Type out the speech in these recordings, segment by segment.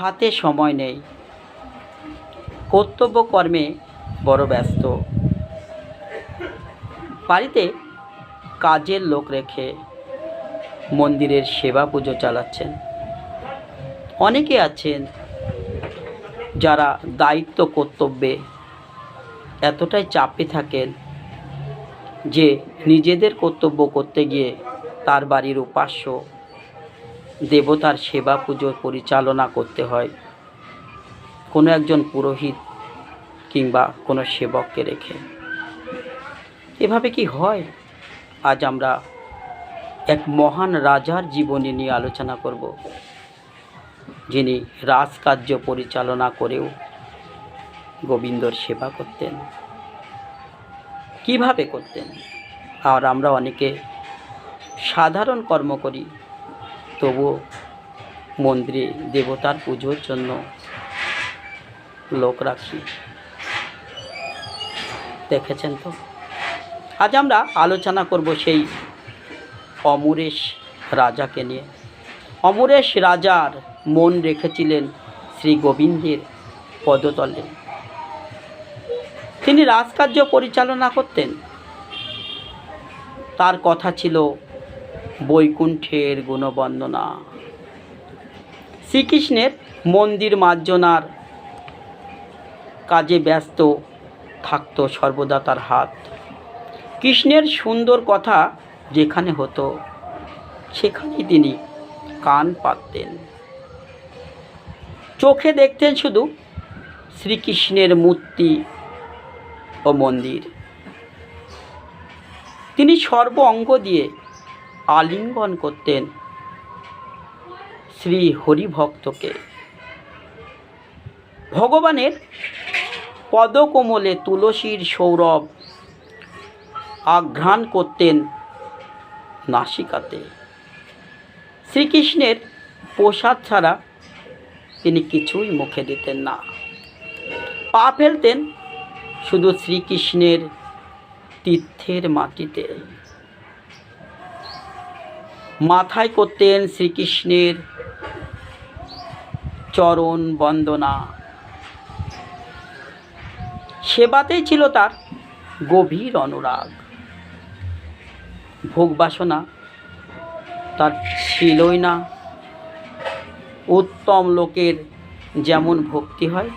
হাতে সময় নেই। কর্তব্য কর্মে বড় ব্যস্ত। বাড়িতে কাজের লোক রেখে মন্দিরের সেবা পুজো চালাচ্ছেন। অনেকে আছেন যারা দায়িত্ব কর্তব্যে এতটাই চাপে থাকেন যে নিজেদের কর্তব্য করতে গিয়ে তার বাড়ির উপাস্য দেবতার সেবা পুজো পরিচালনা করতে হয়। কোনো একজন পুরোহিত কিংবা কোনো সেবককে রেখে। এভাবে কি হয়? আজ আমরা এক মহান রাজার জীবনী নিয়ে আলোচনা করব, যিনি রাজকার্য পরিচালনা করেও গোবিন্দর সেবা করতেন। কীভাবে করতেন? আর আমরা অনেকে সাধারণ কর্ম করি তবুও মন্দিরে দেবতার পুজোর জন্য লোক রাখি। দেখেছেন তো? আজ আমরা আলোচনা করব সেই অমরেশ রাজাকে নিয়ে। অমরেশ রাজার মন রেখেছিলেন শ্রী গোবিন্দের পদতলে। তিনি রাজকার্য পরিচালনা করতেন। তার কথা ছিল বৈকুণ্ঠের গুণবন্দনা। শ্রীকৃষ্ণের মন্দির মার্জনার কাজে ব্যস্ত থাকত সর্বদা তার হাত। কৃষ্ণের সুন্দর কথা যেখানে হতো, সেখানেই তিনি কান পাততেন। চোখে দেখতেন শুধু শ্রীকৃষ্ণের মূর্তি ও মন্দির। তিনি সর্ব অঙ্গ দিয়ে আলিঙ্গন করতেন শ্রী হরিভক্তকে। ভগবানের পদকমলে তুলসীর সৌরভ আঘ্রাণ করতেন নাসিকাতে। শ্রীকৃষ্ণের প্রসাদ ছাড়া তিনি কিছুই মুখে দিতেন না। পা ফেলতেন শুধু শ্রীকৃষ্ণের তীর্থের মাটিতে। মাথায় করতেন শ্রীকৃষ্ণের চরণ বন্দনা। সেবাতেই ছিল তার গভীর অনুরাগ। ভোগ বাসনা তার ছিলই না। উত্তম লোকের যেমন ভক্তি হয়,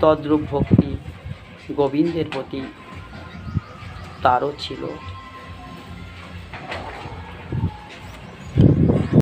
তদ্রূপ ভক্তি গোবিন্দের প্রতি তারও ছিল।